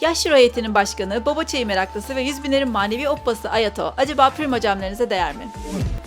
Yashiro heyetinin başkanı, baba çayı meraklısı ve yüz binlerin manevi oppası Ayato, acaba primocamlarınıza değer mi?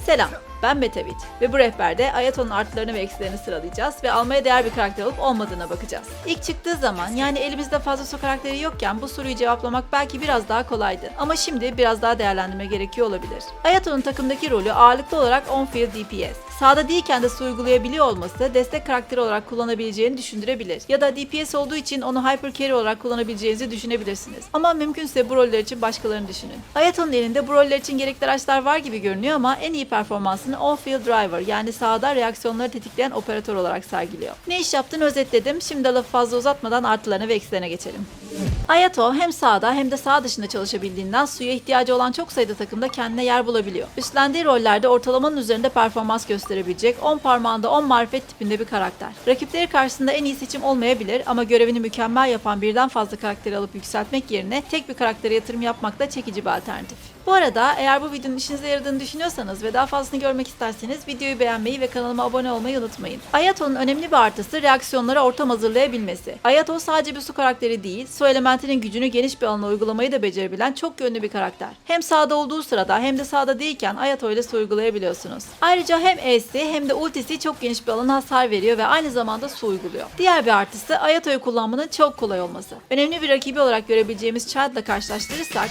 Selam, ben Metavit ve bu rehberde Ayato'nun artılarını ve eksilerini sıralayacağız ve almaya değer bir karakter olup olmadığına bakacağız. İlk çıktığı zaman yani elimizde fazla su karakteri yokken bu soruyu cevaplamak belki biraz daha kolaydı. Ama şimdi biraz daha değerlendirme gerekiyor olabilir. Ayato'nun takımdaki rolü ağırlıklı olarak on-field DPS. Sağda değilken de su uygulayabiliyor olması destek karakteri olarak kullanabileceğini düşündürebilir. Ya da DPS olduğu için onu hyper carry olarak kullanabileceğinizi düşünebilirsiniz. Ama mümkünse bu roller için başkalarını düşünün. Ayato'nun elinde bu roller için gerekli araçlar var gibi görünüyor ama en iyi performansını on-field driver yani sahada reaksiyonları tetikleyen operatör olarak sergiliyor. Ne iş yaptığını özetledim. Şimdi lafı fazla uzatmadan artılarına ve eksilerine geçelim. Ayato hem sahada hem de sağ dışında çalışabildiğinden suya ihtiyacı olan çok sayıda takımda kendine yer bulabiliyor. Üstlendiği rollerde ortalamanın üzerinde performans gösterebilecek 10 parmağında 10 marifet tipinde bir karakter. Rakipleri karşısında en iyi seçim olmayabilir ama görevini mükemmel yapan birden fazla karakteri alıp yükseltmek yerine tek bir karaktere yatırım yapmak da çekici bir alternatif. Bu arada eğer bu videonun işinize yaradığını düşünüyorsanız ve daha fazlasını görmek isterseniz videoyu beğenmeyi ve kanalıma abone olmayı unutmayın. Ayato'nun önemli bir artısı reaksiyonlara ortam hazırlayabilmesi. Ayato sadece bir su karakteri değil, su elementinin gücünü geniş bir alana uygulamayı da becerebilen çok yönlü bir karakter. Hem sağda olduğu sırada hem de sağda değilken Ayato ile su uygulayabiliyorsunuz. Ayrıca hem E'si hem de ultisi çok geniş bir alana hasar veriyor ve aynı zamanda su uyguluyor. Diğer bir artısı Ayato'yu kullanmanın çok kolay olması. Önemli bir rakibi olarak görebileceğimiz Child'la karşılaştırırsak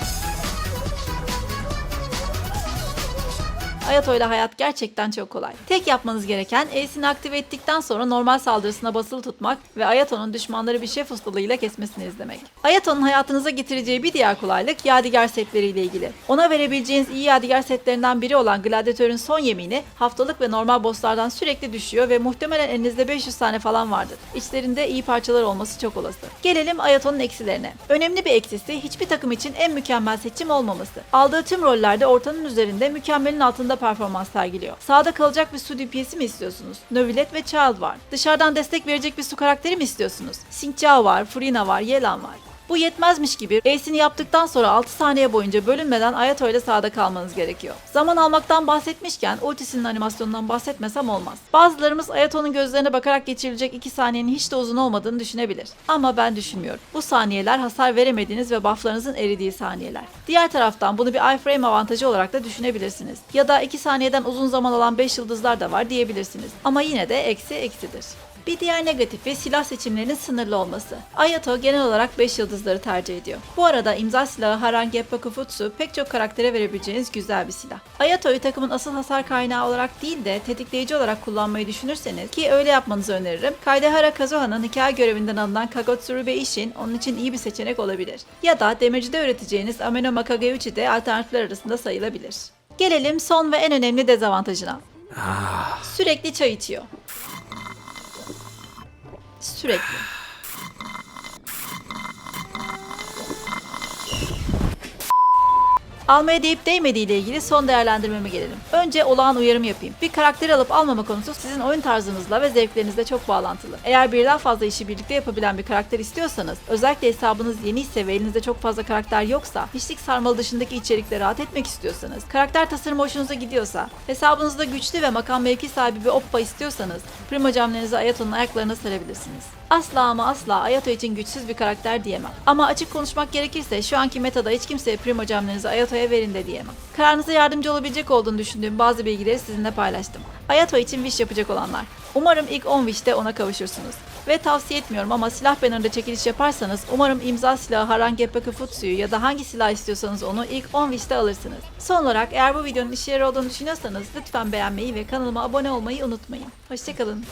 Ayato ile hayat gerçekten çok kolay. Tek yapmanız gereken Ace'ini aktive ettikten sonra normal saldırısına basılı tutmak ve Ayato'nun düşmanları bir şef ustalığıyla kesmesini izlemek. Ayato'nun hayatınıza getireceği bir diğer kolaylık yadigar setleriyle ilgili. Ona verebileceğiniz iyi yadigar setlerinden biri olan Gladiatör'ün son yemini haftalık ve normal bosslardan sürekli düşüyor ve muhtemelen elinizde 500 tane falan vardır. İçlerinde iyi parçalar olması çok olası. Gelelim Ayato'nun eksilerine. Önemli bir eksisi hiçbir takım için en mükemmel seçim olmaması. Aldığı tüm rollerde ortanın üzerinde mükemmelin altında performans sergiliyor. Sağda kalacak bir su DPS'i mi istiyorsunuz? Novilet ve Child var. Dışarıdan destek verecek bir su karakteri mi istiyorsunuz? Xingqiao var, Furina var, Yelan var. Bu yetmezmiş gibi Ace'ini yaptıktan sonra 6 saniye boyunca bölünmeden Ayato ile sağda kalmanız gerekiyor. Zaman almaktan bahsetmişken ultisinin animasyonundan bahsetmesem olmaz. Bazılarımız Ayato'nun gözlerine bakarak geçirilecek 2 saniyenin hiç de uzun olmadığını düşünebilir. Ama ben düşünmüyorum. Bu saniyeler hasar veremediğiniz ve bufflarınızın eridiği saniyeler. Diğer taraftan bunu bir iframe avantajı olarak da düşünebilirsiniz. Ya da 2 saniyeden uzun zaman alan 5 yıldızlar da var diyebilirsiniz. Ama yine de eksi eksidir. Bir diğer negatifi silah seçimlerinin sınırlı olması. Ayato genel olarak 5 yıldızları tercih ediyor. Bu arada imza silahı Harange Pakufutsu pek çok karaktere verebileceğiniz güzel bir silah. Ayato'yu takımın asıl hasar kaynağı olarak değil de tetikleyici olarak kullanmayı düşünürseniz ki öyle yapmanızı öneririm. Kaidehara Kazuha'nın hikaye görevinden alınan Kagotsuru ve Ishin onun için iyi bir seçenek olabilir. Ya da demircide öğreteceğiniz Ameno Makageuchi de alternatifler arasında sayılabilir. Gelelim son ve en önemli dezavantajına. Sürekli çay içiyor. Sürekli. Almaya değip değmediği ile ilgili son değerlendirmeme gelelim. Önce olağan uyarım yapayım. Bir karakteri alıp almama konusu sizin oyun tarzınızla ve zevklerinizle çok bağlantılı. Eğer birden fazla işi birlikte yapabilen bir karakter istiyorsanız, özellikle hesabınız yeni ise ve elinizde çok fazla karakter yoksa, hiçlik sarmalı dışındaki içerikle rahat etmek istiyorsanız, karakter tasarımı hoşunuza gidiyorsa, hesabınızda güçlü ve makam mevki sahibi bir oppa istiyorsanız, primocamlarınızı Ayato'nun ayaklarına sarabilirsiniz. Asla ama asla Ayato için güçsüz bir karakter diyemem. Ama açık konuşmak gerekirse şu anki metada hiç kimseye primocamlarınızı Ayato'ya verin de diyemem. Kararınıza yardımcı olabilecek olduğunu düşündüğüm bazı bilgileri sizinle paylaştım. Ayato için wish yapacak olanlar. Umarım ilk 10 wish'te ona kavuşursunuz. Ve tavsiye etmiyorum ama silah bannerında çekiliş yaparsanız umarım imza silahı Harange Pakufutsu'yu ya da hangi silah istiyorsanız onu ilk 10 wish'te alırsınız. Son olarak eğer bu videonun işe yarar olduğunu düşünüyorsanız lütfen beğenmeyi ve kanalıma abone olmayı unutmayın. Hoşçakalın.